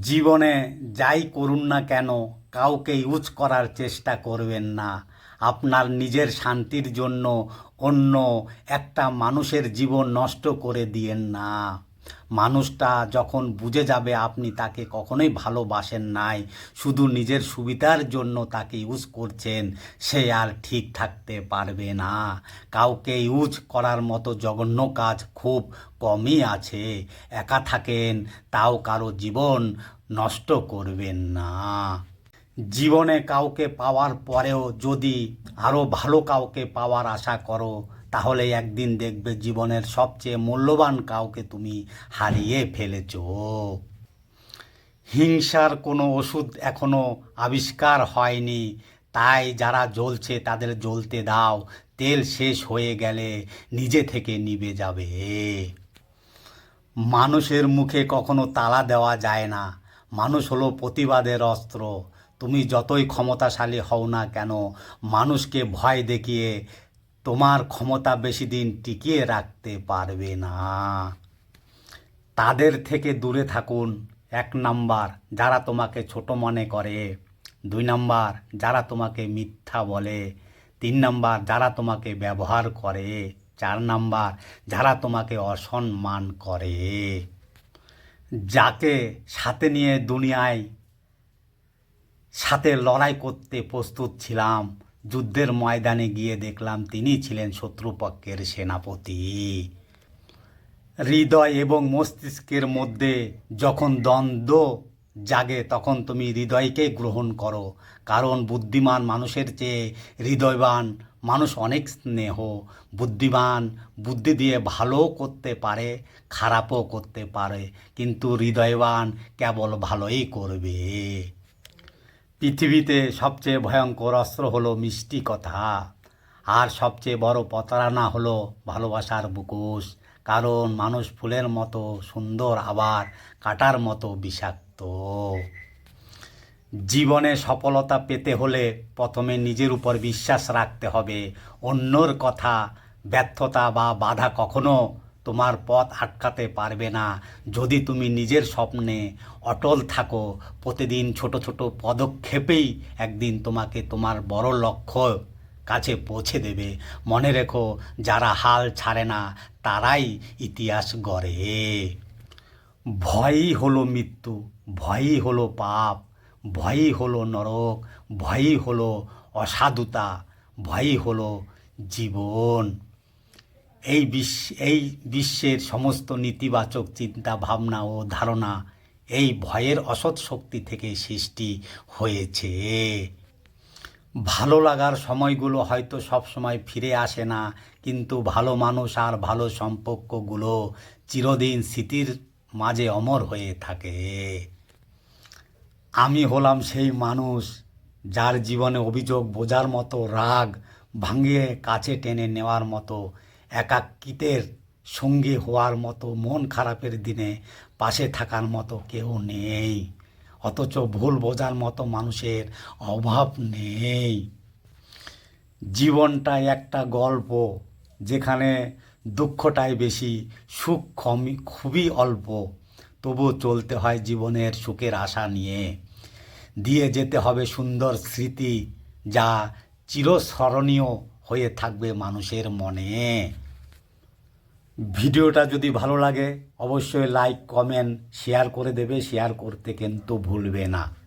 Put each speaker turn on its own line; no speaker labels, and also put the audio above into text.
জীবনে যাই করুন না কেন, কাউকে ইউজ করার চেষ্টা করবেন না। আপনার নিজের শান্তির জন্য অন্য একটা মানুষের জীবন নষ্ট করে দিয়েন না। মানুষটা যখন বুঝে যাবে আপনি তাকে কখনোই ভালোবাসেন নাই, শুধু নিজের সুবিধার জন্য তাকে ইউজ করছেন, সে আর ঠিক থাকতে পারবে না। কাউকে ইউজ করার মতো জঘন্য কাজ খুব কমই আছে। একা থাকেন, তাও কারও জীবন নষ্ট করবেন না। জীবনে কাউকে পাওয়ার পরেও যদি আরও ভালো কাউকে পাওয়ার আশা করো তাহলে একদিন দেখবে জীবনের সবচেয়ে মূল্যবান কাউকে তুমি হারিয়ে ফেলেছ। হিংসার কোনো ওষুধ এখনও আবিষ্কার হয়নি। তাই যারা জ্বলছে তাদের জ্বলতে দাও, তেল শেষ হয়ে গেলে নিজে থেকে নিভে যাবে। মানুষের মুখে কখনো তালা দেওয়া যায় না। মানুষ হলো প্রতিবাদের অস্ত্র। তুমি যতই ক্ষমতাশালী হও না কেন, মানুষকে ভয় দেখিয়ে তোমার ক্ষমতা বেশি দিন টিকিয়ে রাখতে পারবে না। তাদের থেকে দূরে থাকুন। এক নাম্বার, যারা তোমাকে ছোট মনে করে। দুই নাম্বার, যারা তোমাকে মিথ্যা বলে। তিন নাম্বার, যারা তোমাকে ব্যবহার করে। চার নাম্বার, যারা তোমাকে অসম্মান করে। যাকে সাথে নিয়ে দুনিয়ায়, সাথে লড়াই করতে প্রস্তুত ছিলাম যুদ্ধের ময়দানে গিয়ে দেখলাম তিনি ছিলেন শত্রুপক্ষের সেনাপতি। হৃদয় এবং মস্তিষ্কের মধ্যে যখন দ্বন্দ্ব জাগে, তখন তুমি হৃদয়কে গ্রহণ করো, কারণ বুদ্ধিমান মানুষের চেয়ে হৃদয়বান মানুষ অনেক স্নেহ। বুদ্ধিমান বুদ্ধি দিয়ে ভালো করতে পারে, খারাপও করতে পারে, কিন্তু হৃদয়বান কেবল ভালোই করবে। পৃথিবীতে সবচেয়ে ভয়ঙ্কর অস্ত্র হলো মিষ্টি কথা। আর সবচেয়ে বড় প্রতারণা হলো ভালোবাসার বুকুস কারণ মানুষ ফুলের মতো সুন্দর আবার কাটার মতো বিষাক্ত। জীবনে সফলতা পেতে হলে প্রথমে নিজের উপর বিশ্বাস রাখতে হবে। অন্যর কথা ব্যর্থতা বা বাধা কখনো তোমার পথ আটকাতে পারবে না। যদি তুমি নিজের স্বপ্নে অটল থাকো, প্রতিদিন ছোট ছোট পদক্ষেপেই একদিন তোমাকে তোমার বড় লক্ষ্য কাছে পৌঁছে দেবে। মনে রেখো, যারা হাল ছাড়ে না, তারাই ইতিহাস গড়ে। ভয়ই হলো মৃত্যু, ভয়ই হলো পাপ, ভয়ই হলো নরক, ভয়ই হলো অসাধুতা, ভয়ই হলো জীবন। এই বিশ্ব, এই বিশ্বের সমস্ত নেতিবাচক চিন্তা, ভাবনা ও ধারণা এই ভয়ের অসৎ শক্তি থেকে সৃষ্টি হয়েছে। ভালো লাগার সময়গুলো হয়তো সব সময় ফিরে আসে না, কিন্তু ভালো মানুষ আর ভালো সম্পর্কগুলো চিরদিন স্মৃতির মাঝে অমর হয়ে থাকে। আমি হলাম সেই মানুষ যার জীবনে অভিযোগ বোঝার মতো রাগ ভাঙিয়ে কাছে টেনে নেওয়ার মতো একাকিতের সঙ্গী হওয়ার মতো মন খারাপের দিনে পাশে থাকার মতো কেউ নেই। অথচ ভুল বোঝার মতো মানুষের অভাব নেই। জীবনটা একটা গল্প যেখানে দুঃখটাই বেশি, সুখ কমই, খুবই অল্প। তবু চলতে হয় জীবনের সুখের আশা নিয়ে। দিয়ে যেতে হবে সুন্দর স্মৃতি যা চিরস্মরণীয় হয়ে থাকবে মানুষের মনে। ভিডিওটা যদি ভালো লাগে, অবশ্যই লাইক কমেন্ট শেয়ার করে দেবে। শেয়ার করতে কিন্তু ভুলবে না।